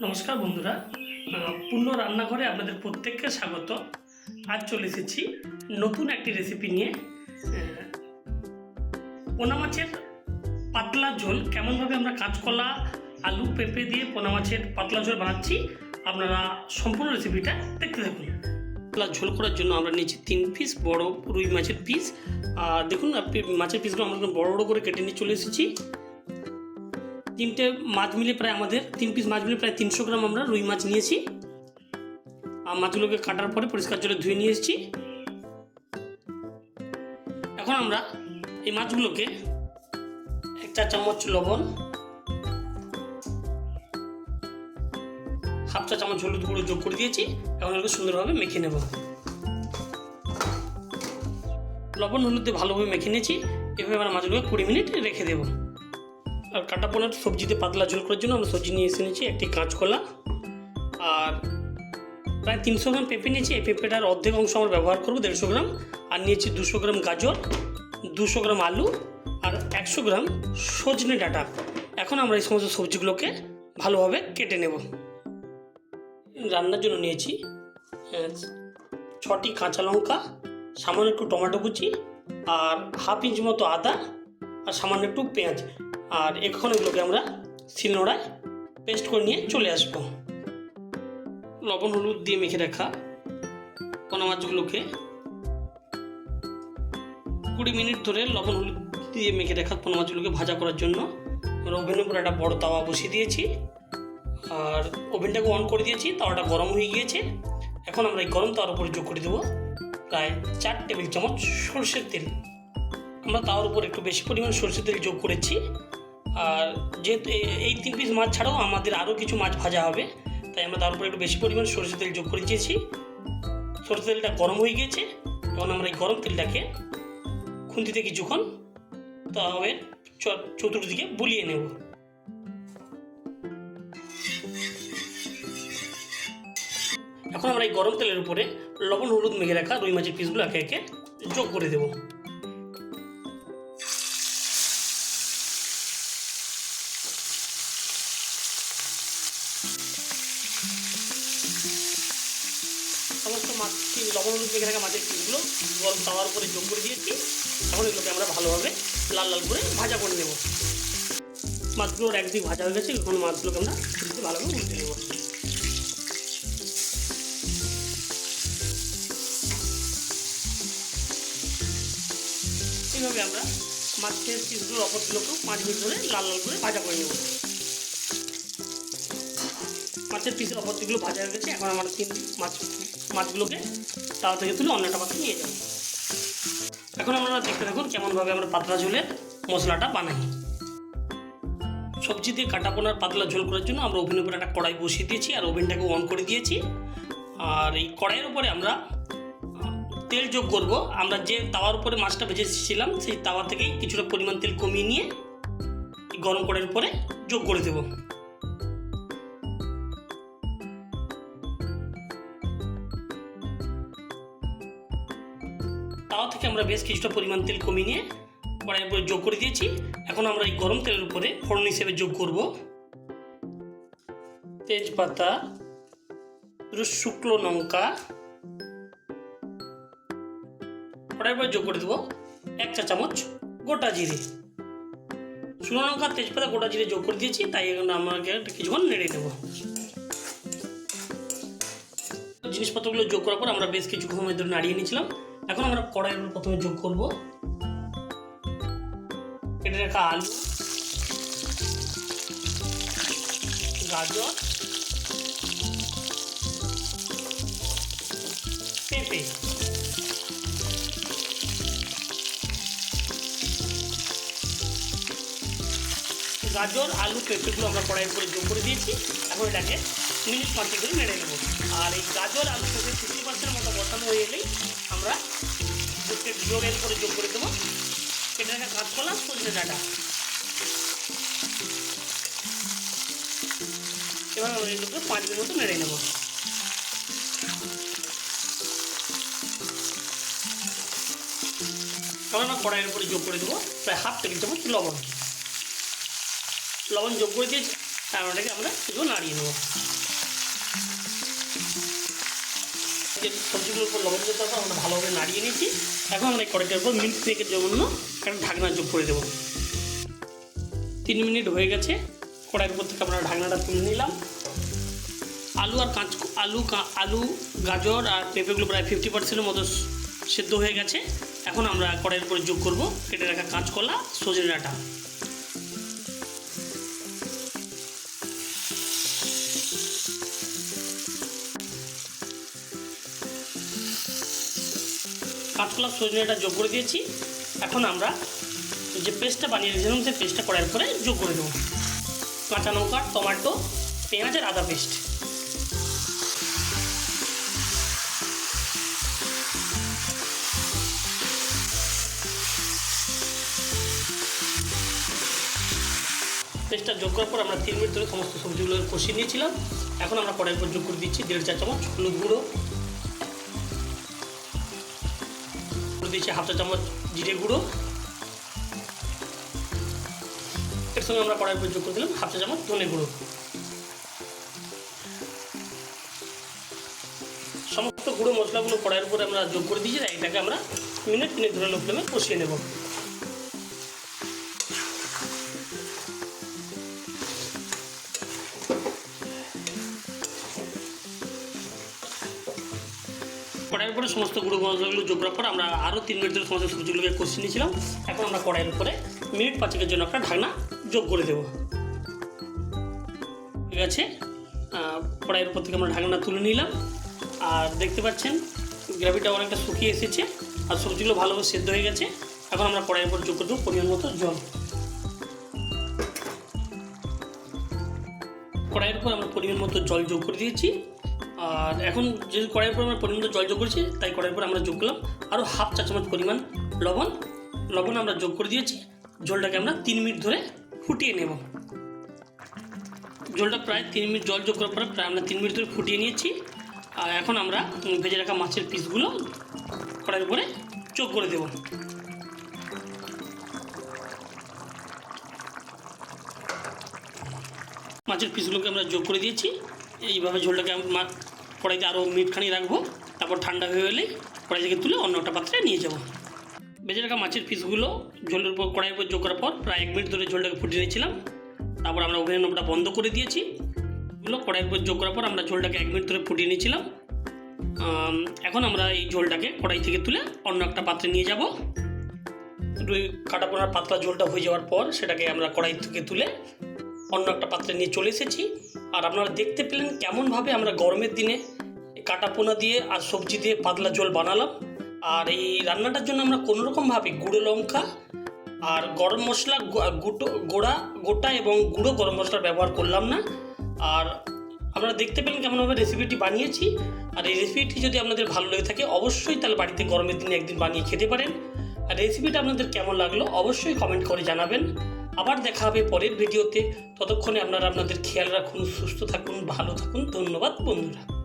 নমস্কার বন্ধুরা। পূর্ণ রান্নাঘরে আপনাদের প্রত্যেককে স্বাগত। আজ চলে এসেছি নতুন একটি রেসিপি নিয়ে। পোনা মাছের পাতলা ঝোল, কেমনভাবে আমরা কাঁচকলা, আলু পেঁপে দিয়ে পোনা মাছের পাতলা ঝোল বানাচ্ছি, আপনারা সম্পূর্ণ রেসিপিটা দেখতে থাকুন। পাতলা ঝোল করার জন্য আমরা নিয়েছি তিন পিস বড় রুই মাছের পিস আর দেখুন, আপনি মাছের পিসগুলো আমরা বড় বড় করে কেটে নিয়ে চলে এসেছি। তিনটে মাছ মিলে প্রায় আমাদের, তিন পিস মাছ মিলে প্রায় তিনশো গ্রাম আমরা রুই মাছ নিয়েছি। আর মাছগুলোকে কাটার পরে পরিষ্কার জলে ধুয়ে নিয়ে এসেছি। এখন আমরা এই মাছগুলোকে এক চা চামচ লবণ, হাফ চা চামচ হলুদ গুঁড়ো যোগ করে দিয়েছি। এখন এগুলো সুন্দরভাবে মেখে নেব। লবণ হলুদ দিয়ে ভালোভাবে মেখে নিয়েছি। এভাবে আমরা মাছগুলোকে কুড়ি মিনিট রেখে দেবো। আর কাটা পোনার সবজিতে পাতলা ঝোল করার জন্য আমরা সবজি নিয়ে এসে নিয়েছি, একটি কাঁচকলা। আর প্রায় তিনশো গ্রাম পেঁপে নিয়েছি। এই পেঁপেটার অর্ধেক অংশ আমরা ব্যবহার করব, দেড়শো গ্রাম। আর নিয়েছি দুশো গ্রাম গাজর, দুশো গ্রাম আলু আর একশো গ্রাম সজনে ডাঁটা। এখন আমরা এই সমস্ত সবজিগুলোকে ভালোভাবে কেটে নেব। রান্নার জন্য নিয়েছি ছটি কাঁচা লঙ্কা, সামান্য একটু টমেটো কুচি আর হাফ ইঞ্চ মতো আদা আর সামান্য একটু পেঁয়াজ। আর এখন এগুলোকে আমরা শিলনোড়ায় পেস্ট করে নিয়ে চলে আসব। লবণ, হলুদ দিয়ে মেখে রাখা পোনা মাছগুলোকে কুড়ি মিনিট ধরে লবণ, হলুদ দিয়ে মেখে রাখা পোনা মাছগুলোকে ভাজা করার জন্য আমরা ওভেনের উপর একটা বড় তাওয়া বসিয়ে দিয়েছি। আর ওভেনটাকে অন করে দিয়েছি, তাওয়াটা গরম হয়ে গিয়েছে। এখন আমরা এই গরম তাওয়ার উপরে যোগ করে দেবো প্রায় চার টেবিল চামচ সর্ষের তেল। আমরা তাওয়ার উপর একটু বেশি পরিমাণ সরষের তেল যোগ করেছি। আর যেহেতু এই তিন পিস মাছ ছাড়াও আমাদের আরও কিছু মাছ ভাজা হবে, তাই আমরা তার উপরে একটু বেশি পরিমাণ সরষের তেল যোগ করে দিয়েছি। সরষের তেলটা গরম হয়ে গিয়েছে, এখন আমরা এই গরম তেলটাকে খুন্তিতে কিছুক্ষণ তবে চতুর্দিকে বুলিয়ে নেব। এখন আমরা এই গরম তেলের উপরে লবণ, হলুদ মেখে রাখা রুই মাছের পিসগুলো একে একে যোগ করে দেবো। লবণ হলুদ মেখে রাখা মাছের পিসগুলো গরম তাওয়ার উপরে যোগ করে দিয়েছি। এখন এগুলোকে আমরা ভালোভাবে লাল লাল করে ভাজা করে নেব। মাছগুলোর একদিক ভাজা হয়ে গেছে, এখন মাছগুলোকে আমরা ভালোভাবে উল্টে নেব। এইভাবে আমরা মাছের পিসগুলোর অপরগুলোকেও পাঁচ মিনিট ধরে লাল লাল করে ভাজা করে নেব। মাছের পিসের অপর দিকগুলো ভাজা হয়ে গেছে, এখন আমরা তিন মাছ মাছগুলোকে তাওয়া থেকে তুলে অন্য একটা পাত্রে নিয়ে যাব। এখন আমরা দেখতে দেখুন কেমনভাবে আমরা পাতলা ঝোলের মশলাটা বানাই। সবজি দিয়ে কাটা পোনার পাতলা ঝোল করার জন্য আমরা ওভেনের উপরে একটা কড়াই বসিয়ে দিয়েছি, আর ওভেনটাকে অন করে দিয়েছি। আর এই কড়াইয়ের উপরে আমরা তেল যোগ করব। আমরা যে তাওয়ার উপরে মাছটা ভেজেছিলাম সেই তাওয়া থেকেই কিছুটা পরিমাণ তেল কমিয়ে নিয়ে গরম কড়াইয়ের উপরে যোগ করে দেবো। আমরা বেশ কিছুটা পরিমাণ তেল কমিয়ে নিয়ে কড়াইয়ের উপরে যোগ করে দিয়েছি। এখন আমরা এই গরম তেলের উপরে ফোড়ন হিসেবে যোগ করব। তেজপাতা শুকনো লঙ্কা কড়াইয়ের উপরে যোগ করে দেবো এক চা চামচ গোটা জিরে। শুকনো লঙ্কা, তেজপাতা, গোটা জিরে যোগ করে দিয়েছি, তাই এখন আমাকে কিছুক্ষণ নেড়ে দেবো। জিনিসপত্রগুলো যোগ করার পর আমরা বেশ কিছু সময় ধরে নাড়িয়ে নিয়েছিলাম। এখন আমরা কড়াইয়ের প্রথমে যোগ করব। কেটে রাখা আলু, গাজর, পেঁপে। গাজর, আলু, পেঁপেগুলো আমরা কড়াইয়ের উপরে যোগ করে দিয়েছি। এখন এটাকে মিনিট পাঁচে করে নেড়ে নেব। আর এই গাজর, আলু, পেঁপে পার্সেন্ট মতো বসানো হয়ে এলেই আমরা দুধকে জোরের উপরে যোগ করে দেবো। কেটে রাখা কাঁচকলা সজনে ডাটা। এবার আমরা এগুলোকে পাঁচ মিনিট মতো নেড়ে নেব। আমরা কড়াইয়ের উপরে যোগ করে দেবো, প্রায় হাফ টেবিল চামচ লবণ। লবণ যোগ করে দিয়েছি তারপরে আমরা শুধু নাড়িয়ে নেব। সবজিগুলোর উপর লবণ দিতে হবে, আমরা ভালোভাবে নাড়িয়ে নিয়েছি। এখন আমরা এই কড়াইটার উপর মিল্ক মেকের জন্য একটা ঢাকনা যোগ করে দেবো। তিন মিনিট হয়ে গেছে, কড়াইয়ের উপর থেকে আমরা ঢাকনাটা তুলে নিলাম। আলু আর কাঁচ, আলু আলু, গাজর আর পেঁপেগুলো প্রায় ফিফটি পার্সেন্টের মতো সেদ্ধ হয়ে গেছে। এখন আমরা কড়াইয়ের উপরে যোগ করব, কেটে রাখা কাঁচকলা, সজনে ডাঁটা। কাঁচকলা সজনেটা যোগ করে দিয়েছি। এখন আমরা যে পেস্টটা বানিয়ে রেখেছিলাম, সেই পেস্টটা কড়াইয়ের পরে যোগ করে দেবো। কাঁচা লঙ্কা, টমেটো, পেঁয়াজ আর আদা পেস্ট। পেস্টটা যোগ করার পর আমরা তিন মিনিট ধরে সমস্ত সবজিগুলো কষিয়ে নিয়েছিলাম। এখন আমরা কড়াইয়ের উপর যোগ করে দিচ্ছি দেড় চা চামচ হলুদ গুঁড়ো দিচ্ছি হাফ চা চামচ জিরে গুঁড়ো। এর সঙ্গে আমরা কড়াই যোগ করে দিলাম হাফ চা চামচ ধনে গুঁড়ো। সমস্ত গুঁড়ো মশলাগুলো কড়াইয়ের উপরে আমরা যোগ করে দিয়েছি এটাকে আমরা মিনিট মিনিট ধরে লো কষিয়ে নেব। কড়াইয়ের উপরে সমস্ত গুঁড়ো মশলাগুলো যোগ করার পর আমরা আরও তিন মিনিট ধরে সমস্ত সবজিগুলোকে কষিয়ে নিয়েছিলাম। এখন আমরা কড়াইয়ের উপরে মিনিট পাঁচেকের জন্য একটা ঢাকনা যোগ করে দেবো। ঠিক আছে? কড়াইয়ের উপর থেকে আমরা ঢাকনা তুলে নিলাম। আর দেখতে পাচ্ছেন, গ্রেভিটা অনেকটা শুকিয়ে এসেছে আর সবজিগুলো ভালোভাবে সেদ্ধ হয়ে গেছে। এখন আমরা কড়াইয়ের উপর যোগ করে দেবো পরিমাণ মতো জল। কড়াইয়ের উপর আমরা পরিমাণ মতো জল যোগ করে দিয়েছি। আর এখন যেহেতু কড়াইয়ের উপর আমরা পরিমাণ জল যোগ করেছি, তাই কড়াইয়ের উপর আমরা যোগ করলাম। আরও হাফ চা চামচ পরিমাণ লবণ। লবণ আমরা যোগ করে দিয়েছি। জলটাকে আমরা তিন মিনিট ধরে ফুটিয়ে নেব। জলটা প্রায় তিন মিনিট জল যোগ করার পরে প্রায় আমরা তিন মিনিট ধরে ফুটিয়ে নিয়েছি। আর এখন আমরা ভেজে রাখা মাছের পিসগুলো কড়াইয়ের উপরে যোগ করে দেবো। মাছের পিসগুলোকে আমরা যোগ করে দিয়েছি। এইভাবে ঝোলটাকে কড়াইতে আরও মিনিটখানি রাখব, তারপর ঠান্ডা হয়ে গেলে কড়াই থেকে তুলে অন্য একটা পাত্রে নিয়ে যাব। বেঁচে রাখা মাছের পিসগুলো ঝোলের উপর কড়াইয়ের উপর যোগ করার পর প্রায় এক মিনিট ধরে ঝোলটাকে ফুটিয়ে নিয়েছিলাম। তারপর আমরা ওভেনের নোবটা বন্ধ করে দিয়েছি। এগুলো কড়াইয়ের উপর যোগ করার পর আমরা ঝোলটাকে এক মিনিট ধরে ফুটিয়ে নিয়েছিলাম। এখন আমরা এই ঝোলটাকে কড়াই থেকে তুলে অন্য একটা পাত্রে নিয়ে যাব। এই কাটা পোনার পাতলা ঝোলটা হয়ে যাওয়ার পর সেটাকে আমরা কড়াই থেকে তুলে অন্য একটা পাত্রে নিয়ে চলে এসেছি। আর আপনারা দেখতে পেলেন কেমনভাবে আমরা গরমের দিনে কাটা পোনা দিয়ে আর সবজি দিয়ে পাতলা ঝোল বানালাম। আর এই রান্নাটার জন্য আমরা কোনোরকমভাবে গুঁড়ো লঙ্কা আর গরম মশলা গুটো, গোড়া, গোটা এবং গুঁড়ো গরম মশলার ব্যবহার করলাম না। আর আপনারা দেখতে পেলেন কেমনভাবে রেসিপিটি বানিয়েছি। আর এই রেসিপিটি যদি আপনাদের ভালো লেগে থাকে, অবশ্যই তাহলে বাড়িতে গরমের দিনে একদিন বানিয়ে খেতে পারেন। আর রেসিপিটা আপনাদের কেমন লাগল, অবশ্যই কমেন্ট করে জানাবেন। আবার দেখা হবে পরের ভিডিওতে ততক্ষণে আপনারা আপনাদের খেয়াল রাখুন, সুস্থ থাকুন, ভালো থাকুন। ধন্যবাদ, বন্ধুরা।